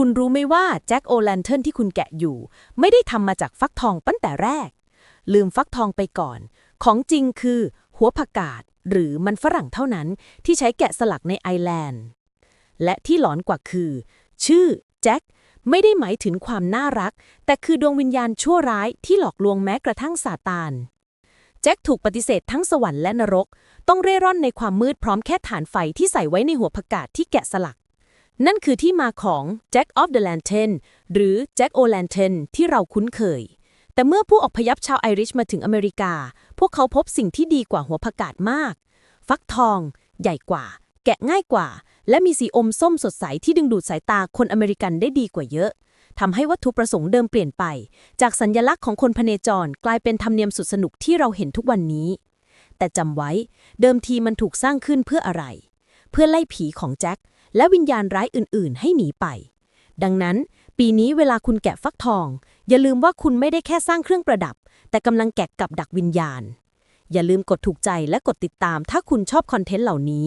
คุณรู้ไหมว่าแจ็คโอแลนเทิร์นที่คุณแกะอยู่ ไม่ได้ทำมาจากฟักทองตั้งแต่แรก ลืมฟักทองไปก่อน ของจริงคือ หัวผักกาดหรือมันฝรั่งเท่านั้นที่ใช้แกะสลักในไอแลนด์ และที่หลอนกว่าคือ ชื่อแจ็คไม่ได้หมายถึงความน่ารัก แต่คือดวงวิญญาณชั่วร้ายที่หลอกลวงแม้กระทั่งซาตาน แจ็คถูกปฏิเสธทั้งสวรรค์และนรก ต้องเร่ร่อนในความมืดพร้อมแค่ฐานไฟที่ใส่ไว้ในหัวผักกาดที่แกะสลัก นั่นคือที่มาของ Jack of the Lantern หรือ Jack o' Lantern ที่เราคุ้นเคย แต่เมื่อผู้อพยพชาวไอริชมาถึงอเมริกา พวกเขาพบสิ่งที่ดีกว่าหัวผักกาดมาก ฟักทอง ใหญ่กว่า แกะง่ายกว่า และมีสีอมส้มสดใสที่ดึงดูดสายตาคนอเมริกันได้ดีกว่าเยอะทำให้วัตถุประสงค์เดิมเปลี่ยนไป จากสัญญลักษณ์ของคนพเนจรกลายเป็นธรรมเนียมสุดสนุกที่เราเห็นทุกวันนี้ แต่จำไว้ เดิมทีมันถูกสร้างขึ้นเพื่ออะไร เพื่อไล่ผีของแจ็ค และวิญญาณร้ายอื่นๆ ให้หนีไป ดังนั้น ปีนี้เวลาคุณแกะฟักทอง อย่าลืมว่าคุณไม่ได้แค่สร้างเครื่องประดับ แต่กำลังแกะกับดักวิญญาณ อย่าลืมกดถูกใจและกดติดตาม ถ้าคุณชอบคอนเทนต์เหล่านี้